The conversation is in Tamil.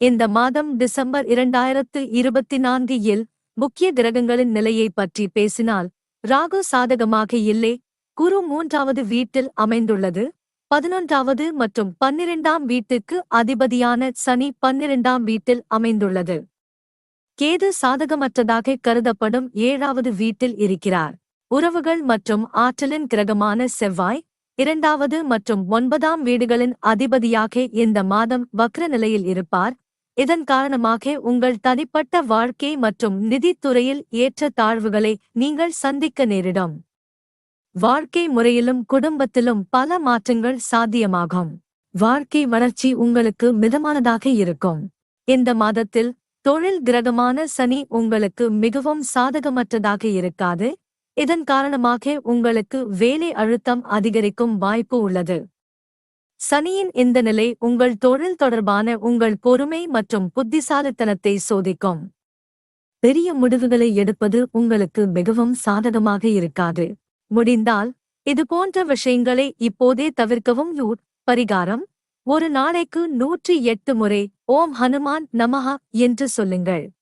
இந்த மாதம் டிசம்பர் இரண்டாயிரத்து இருபத்தி நான்கு இல் முக்கிய கிரகங்களின் நிலையை பற்றி பேசினால் ராகு சாதகமாக இல்லை குரு மூன்றாவது வீட்டில் அமைந்துள்ளது பதினொன்றாவது மற்றும் பன்னிரெண்டாம் வீட்டுக்கு அதிபதியான சனி பன்னிரெண்டாம் வீட்டில் அமைந்துள்ளது. கேது சாதகமற்றதாக கருதப்படும் ஏழாவது வீட்டில் இருக்கிறார். உறவுகள் மற்றும் ஆற்றலின் கிரகமான செவ்வாய் இரண்டாவது மற்றும் ஒன்பதாம் வீடுகளின் அதிபதியாக இந்த மாதம் வக்ர நிலையில் இருப்பார் இதன் காரணமாக உங்கள் தனிப்பட்ட வாழ்க்கை மற்றும் நிதித்துறையில் ஏற்ற தாழ்வுகளை நீங்கள் சந்திக்க நேரிடும். வாழ்க்கை முறையிலும் குடும்பத்திலும் பல மாற்றங்கள் சாத்தியமாகும். வாழ்க்கை வளர்ச்சி உங்களுக்கு மிதமானதாக இருக்கும். இந்த மாதத்தில் தொழில் கிரகமான சனி உங்களுக்கு மிகவும் சாதகமற்றதாக இருக்காது. இதன் காரணமாக உங்களுக்கு வேலை அழுத்தம் அதிகரிக்கும் வாய்ப்பு உள்ளது. சனியின் இந்த நிலை உங்கள் தொழில் தொடர்பான உங்கள் பொறுமை மற்றும் புத்திசாலித்தனத்தை சோதிக்கும். பெரிய முடிவுகளை எடுப்பது உங்களுக்கு மிகவும் சாதகமாக இருக்காது. முடிந்தால் இது போன்ற விஷயங்களை இப்போதே தவிர்க்கவும். யூட் பரிகாரம். ஒரு நாளைக்கு நூற்றி எட்டு முறை ஓம் ஹனுமான் நமஹா என்று சொல்லுங்கள்.